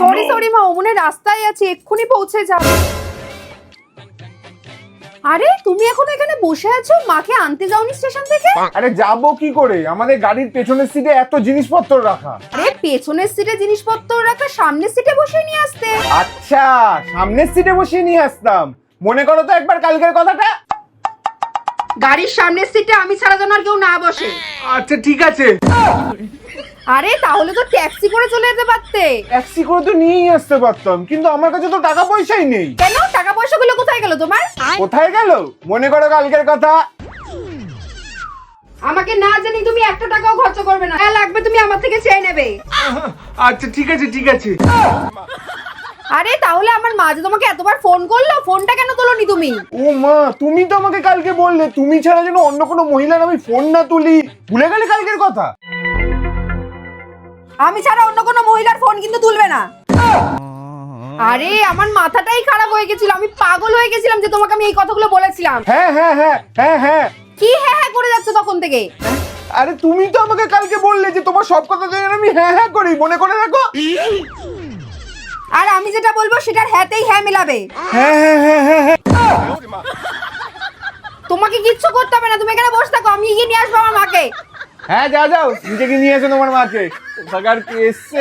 Sorry sorry মা অমনে রাস্তায় আছি এক্ষুনি পৌঁছে যাব। আরে তুমি এখন এখানে বসে আছো? মাকে আনতে যাওনি স্টেশন থেকে? আরে যাব কি করে? আমাদের গাড়ির পেছনের সিটে এত জিনিসপত্র রাখা। আরে পেছনের সিটে জিনিসপত্র রাখা সামনের সিটে বসে নিয়ে আসতে। আচ্ছা সামনের সিটে বসিয়ে নিয়ে আসতাম। মনে করো তো একবার কালকের কথাটা? গাড়ির সামনের সিটে আমি ছাড়া যেন আর কেউ না বসে। আচ্ছা ঠিক আছে। আরে তাহলে তো ট্যাক্সি করে চলে যেতে পারতে। ট্যাক্সি করে তো নিয়েই আসতে পারতাম কিন্তু আমার কাছে তো টাকা পয়সাই নেই। কেন? টাকা পয়সাগুলো কোথায় গেল তোমার? কোথায় গেল? মনে করো কালকের কথা। আমাকে না জানি তুমি একটা টাকাও খরচ করবে না। যা লাগবে তুমি আমার থেকে চেয়ে নেবে। আচ্ছা ঠিক আছে ঠিক আছে। আরে তাহলে আমার মা যে তোমাকে এতবার ফোন করল ফোনটা কেন তোলনি তুমি? ও মা তুমি তো আমাকে কালকে বললে তুমি ছাড়া যেন অন্য কোনো মহিলার আমি ফোন না তুলি। ভুলে গেলে কালকের কথা? আমি ছাড়া অন্য কোনো মহিলার ফোন কিন্তু তুলবে না। আরে আমার মাথাটাই খারাপ হয়ে গেছিল। আমি পাগল হয়ে গেছিলাম যে তোমাকে আমি এই কথাগুলো বলেছিলাম। হ্যাঁ হ্যাঁ হ্যাঁ হ্যাঁ হ্যাঁ। কি হ্যাঁ হ্যাঁ করে যাচ্ছে তখন থেকে? আরে তুমি তো আমাকে কালকে বললে যে তোমার সব কথা যেন আমি হ্যাঁ হ্যাঁ করি। মনে করে রাখো। আর আমি যেটা বলব সেটার হ্যাঁতেই হ্যাঁ মিলাবে। হ্যাঁ হ্যাঁ হ্যাঁ হ্যাঁ হ্যাঁ। তোমাকে কিচ্ছু করতে হবে না। তুমি এখানে বসে থাকো আমি গিয়ে নিয়ে আসব আমার মাকে। হ্যাঁ যা যাও নিজেকে নিয়ে এসো তোমার মাকে। কি এসছে?